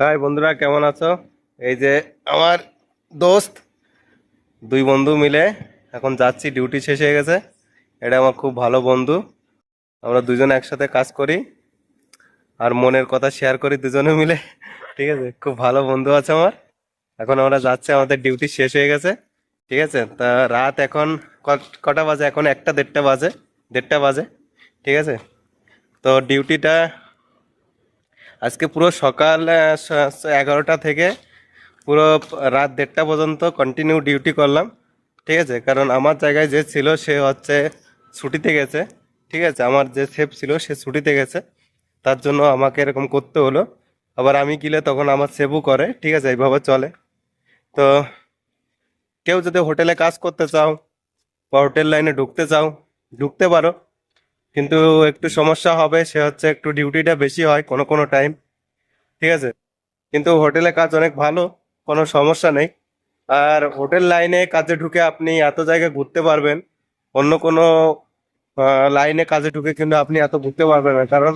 High বন্ধুরা, কেমন আছো? এই যে আমার দোস্ত, দুই বন্ধু মিলে এখন যাচ্ছি, ডিউটি শেষ হয়ে গেছে। এটা আমার খুব ভালো বন্ধু। আমরা দুজন একসাথে কাজ করি আর মনের কথা শেয়ার করি দুজনে মিলে। ঠিক আছে? খুব ভালো বন্ধু আছে আমার। এখন আমরা যাচ্ছি, আমাদের ডিউটি শেষ হয়ে গেছে। ঠিক আছে? তা রাত এখন কটা বাজে? এখন একটা দেড়টা বাজে দেড়টা বাজে। ঠিক আছে? তো ডিউটিটা আজকে পুরো সকাল এগারোটা থেকে পুরো রাত দেড়টা পর্যন্ত কন্টিনিউ ডিউটি করলাম, ঠিক আছে? কারণ আমার জায়গায় যে ছিল সে হচ্ছে ছুটিতে গেছে, ঠিক আছে? আমার যে সেফ ছিল সে ছুটিতে গেছে, তার জন্য আমাকে এরকম করতে হলো। আবার আমি গেলে তখন আমার সেভও করে, ঠিক আছে? এইভাবে চলে। তো কেউ যদি হোটেলে কাজ করতে চাও বা হোটেল লাইনে ঢুকতে চাও, ঢুকতে পারো। কিন্তু একটু সমস্যা হবে, সে হচ্ছে একটু ডিউটিটা বেশি হয় কোনো কোনো টাইম ঠিক আছে? কিন্তু হোটেলে কাজ অনেক ভালো, কোনো সমস্যা নেই। আর হোটেল লাইনে কাজে ঢুকে আপনি এত জায়গায় ঘুরতে পারবেন, অন্য কোনো লাইনে কাজে ঢুকে কিন্তু আপনি এত ঘুরতে পারবেন না। কারণ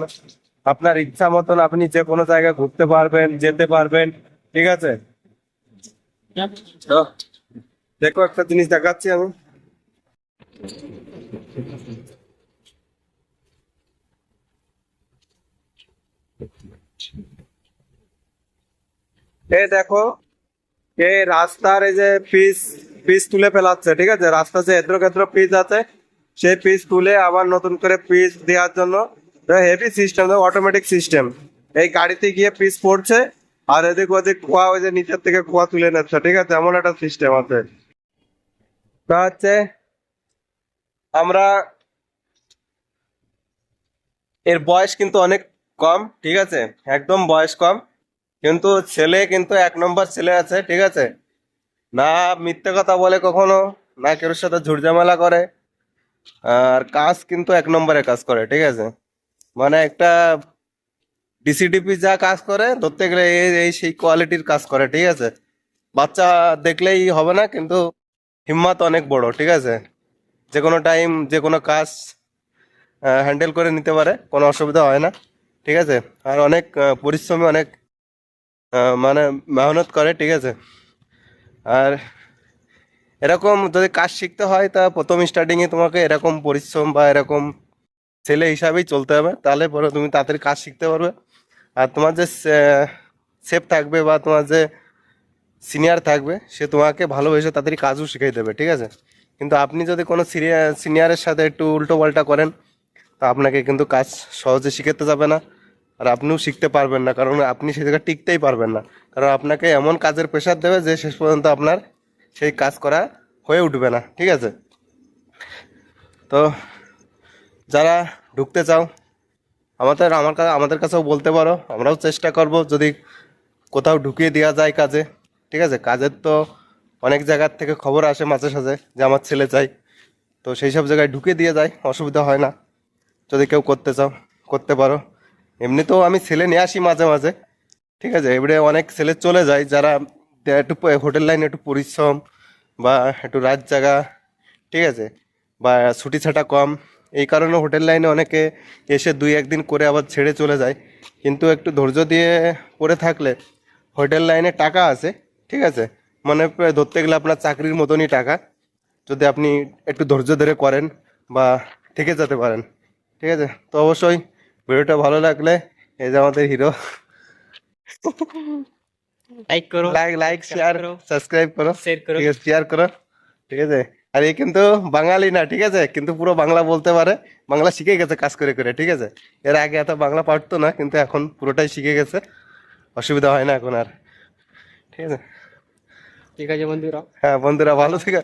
আপনার ইচ্ছা মতন আপনি যে কোনো জায়গায় ঘুরতে পারবেন, যেতে পারবেন, ঠিক আছে? দেখো একটা জিনিস দেখাচ্ছি আমি। এই দেখো এই রাস্তার এই যে পিস পিস তুলে ফেলাচ্ছে, ঠিক আছে? রাস্তা যে এদ্র কেদ্র পিস আছে, সেই পিস তুলে আবার নতুন করে পিস দেওয়ার জন্য হেভি সিস্টেম অটোমেটিক সিস্টেম এই গাড়িতে গিয়ে পিস পড়ছে, আর এদিক ওদিক কুয়া, ওই যে নিচের থেকে কুয়া তুলে নিচ্ছে, ঠিক আছে? এমন একটা সিস্টেম আছে। তা হচ্ছে, আমরা এর বয়স কিন্তু অনেক কম, ঠিক আছে? একদম বয়স কম। কিন্তু ছেলে কিন্তু এক নম্বর ছেলে আছে, ঠিক আছে? না মিথ্যে কথা বলে কখনো, না কেউ সাথে ঝুটঝামেলা করে, আর কাজ কিন্তু এক নম্বরে কাজ করে, ঠিক আছে? মানে একটা ডিসিডিপি যা কাজ করে, ধরতে গেলে এই সেই কোয়ালিটির কাজ করে, ঠিক আছে? বাচ্চা দেখলেই হবে না, কিন্তু হিম্মত অনেক বড়, ঠিক আছে? যে কোনো টাইম যে কোনো কাজ হ্যান্ডেল করে নিতে পারে, কোনো অসুবিধা হয় না, ঠিক আছে? আর অনেক পরিশ্রমী অনেক মানে মেহনত করে, ঠিক আছে? আর এরকম যদি কাজ শিখতে হয়, তা প্রথম স্টার্টিংয়ে তোমাকে এরকম পরিশ্রম বা এরকম ছেলে হিসাবেই চলতে হবে। তাহলে পরে তুমি তাড়াতাড়ি কাজ শিখতে পারবে। আর তোমার যে সেফ থাকবে বা তোমার যে সিনিয়র থাকবে, সে তোমাকে ভালোবেসে তাড়াতাড়ি কাজও শিখিয়ে দেবে, ঠিক আছে? কিন্তু আপনি যদি কোনো সিনিয়র সিনিয়রের সাথে একটু উল্টো পাল্টা করেন, তা আপনাকে কিন্তু কাজ সহজে শিখাতে যাবে না। আর আপনিও শিখতে পারবেন না, কারণ আপনি সে জায়গায় টিকতেই পারবেন না। কারণ আপনাকে এমন কাজের প্রেশার দেবে যে শেষ পর্যন্ত আপনার সেই কাজ করা হয়ে উঠবে না, ঠিক আছে? তো যারা ঢুকতে চাও, আমাদের, আমার কাছে আমাদের কাছেও বলতে পারো, আমরাও চেষ্টা করব যদি কোথাও ঢুকিয়ে দেওয়া যায় কাজে, ঠিক আছে? কাজের তো অনেক জায়গার থেকে খবর আসে মাঝে সাঝে যে আমার ছেলে চাই তো সেই সব জায়গায় ঢুকিয়ে দিয়ে যায়, অসুবিধা হয় না। যদি কেউ করতে চাও, করতে পারো। এমনিতেও আমি ছেলে নিয়ে আসি মাঝে মাঝে। ঠিক আছে, এবারে অনেক ছেলে চলে যায় যারা একটু হোটেল লাইনে একটু পরিশ্রম বা একটু রাত জায়গা ঠিক আছে, বা ছুটি ছাটা কম। এই কারণে হোটেল লাইনে অনেকে এসে দুই একদিন করে আবার ছেড়ে চলে যায়। কিন্তু একটু ধৈর্য দিয়ে করে থাকলে হোটেল লাইনে টাকা আছে, ঠিক আছে। মানে ধরতে গেলে আপনার চাকরির মতনই টাকা। যদি আপনি একটু ধৈর্য ধরে করেন বা থেকে যেতে পারেন, ঠিক আছে। তো অবশ্যই ভিডিওটা ভালো লাগলে এই যে আমাদের হিরো লাইক করো লাইক লাইক শেয়ার করো। সাবস্ক্রাইব করো। শেয়ার করো। ঠিক আছে শেয়ার করো। ঠিক আছে? আর এই কিন্তু বাঙালি না ঠিক আছে? কিন্তু পুরো বাংলা বলতে পারে। বাংলা শিখে গেছে কাজ করে করে ঠিক আছে? এর আগে এত বাংলা পারতো না কিন্তু এখন পুরোটাই শিখে গেছে। অসুবিধা হয় না এখন আর। ঠিক আছে? ঠিক আছে বন্ধুরা। হ্যাঁ বন্ধুরা ভালো থেকে।